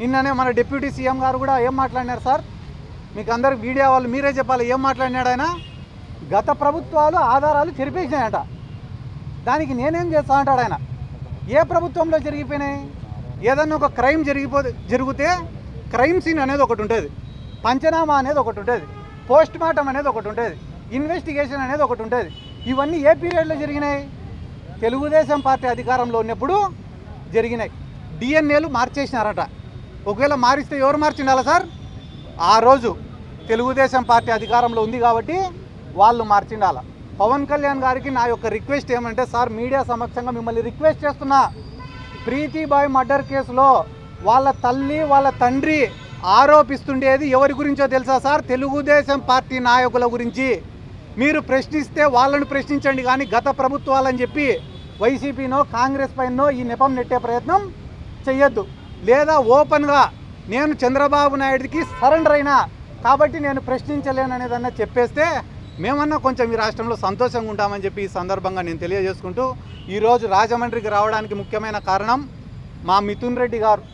నిన్ననే మన deputy CM గారు కూడా ఏం మాట్లాడినారు సార్? మీకు అందరు మీడియా వాళ్ళు మీరే చెప్పాలి ఏం మాట్లాడినాడు ఆయన? గత ప్రభుత్వాలు ఆధారాలు చెరిపేసినాయట దానికి నేనేం చేస్తా అంటాడు ఆయన? ఏ ప్రభుత్వంలో జరిగిపోయినాయి? ఏదన్నా ఒక క్రైమ్ జరిగిపో జరిగితే క్రైమ్ సీన్ అనేది ఒకటి ఉంటుంది. పంచనామా అనేది ఒకటి ఉంటుంది. పోస్ట్ మార్టం అనేది ఒకటి ఉంటుంది. ఇన్వెస్టిగేషన్ అనేది ఒకటి ఉంటుంది. ఇవన్నీ ఏ పీరియడ్లో జరిగినాయి? తెలుగుదేశం పార్టీ అధికారంలో ఉన్నప్పుడు జరిగినాయి. డిఎన్ఏలు మార్చేసినారట. ఒకవేళ మారిస్తే ఎవరు మార్చిండాలా సార్? ఆ రోజు తెలుగుదేశం పార్టీ అధికారంలో ఉంది కాబట్టి వాళ్ళు మార్చిండాల. పవన్ కళ్యాణ్ గారికి నా యొక్క రిక్వెస్ట్ ఏమంటే సార్ మీడియా సమక్షంగా మిమ్మల్ని రిక్వెస్ట్ చేస్తున్నా. ప్రీతిబాయ్ మర్డర్ కేసులో వాళ్ళ తల్లి వాళ్ళ తండ్రి ఆరోపిస్తుండేది ఎవరి గురించో తెలుసా సార్? తెలుగుదేశం పార్టీ నాయకుల గురించి. మీరు ప్రశ్నిస్తే వాళ్ళను ప్రశ్నించండి కానీ గత ప్రభుత్వాలని చెప్పి వైసీపీనో కాంగ్రెస్ పైనో ఈ నెపం నెట్టే ప్రయత్నం చెయ్యొద్దు. లేదా ఓపెన్గా నేను చంద్రబాబు నాయుడికి సరెండర్ అయినా కాబట్టి నేను ప్రశ్నించలేననేదన్నా చెప్పేస్తే మేమన్నా కొంచెం ఈ రాష్ట్రంలో సంతోషంగా ఉంటామని చెప్పి ఈ సందర్భంగా నేను తెలియజేసుకుంటూ ఈరోజు రాజమండ్రికి రావడానికి ముఖ్యమైన కారణం మా మిథున్ రెడ్డి గారు.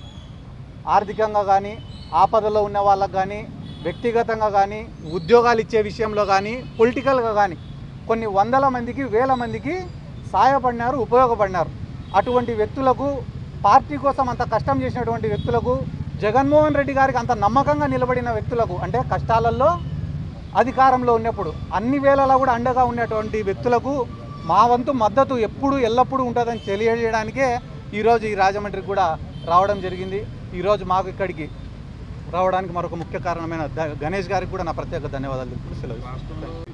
ఆర్థికంగా కానీ ఆపదలో ఉన్న వాళ్ళకు కానీ వ్యక్తిగతంగా కానీ ఉద్యోగాలు ఇచ్చే విషయంలో కానీ పొలిటికల్గా కానీ కొన్ని వందల మందికి వేల మందికి సహాయపడినారు ఉపయోగపడినారు. అటువంటి వ్యక్తులకు పార్టీ కోసం అంత కష్టం చేసినటువంటి వ్యక్తులకు జగన్మోహన్ రెడ్డి గారికి అంత నమ్మకంగా నిలబడిన వ్యక్తులకు అంటే కష్టాలలో అధికారంలో ఉన్నప్పుడు అన్ని వేళలా కూడా అండగా ఉన్నటువంటి వ్యక్తులకు మా వంతు మద్దతు ఎప్పుడు ఎల్లప్పుడూ ఉంటుందని తెలియజేయడానికే ఈరోజు ఈ రాజమండ్రికి కూడా రావడం జరిగింది. ఈరోజు మాకు ఇక్కడికి రావడానికి మరొక ముఖ్య కారణమైన గణేష్ గారికి కూడా నా ప్రత్యేక ధన్యవాదాలు సెలవు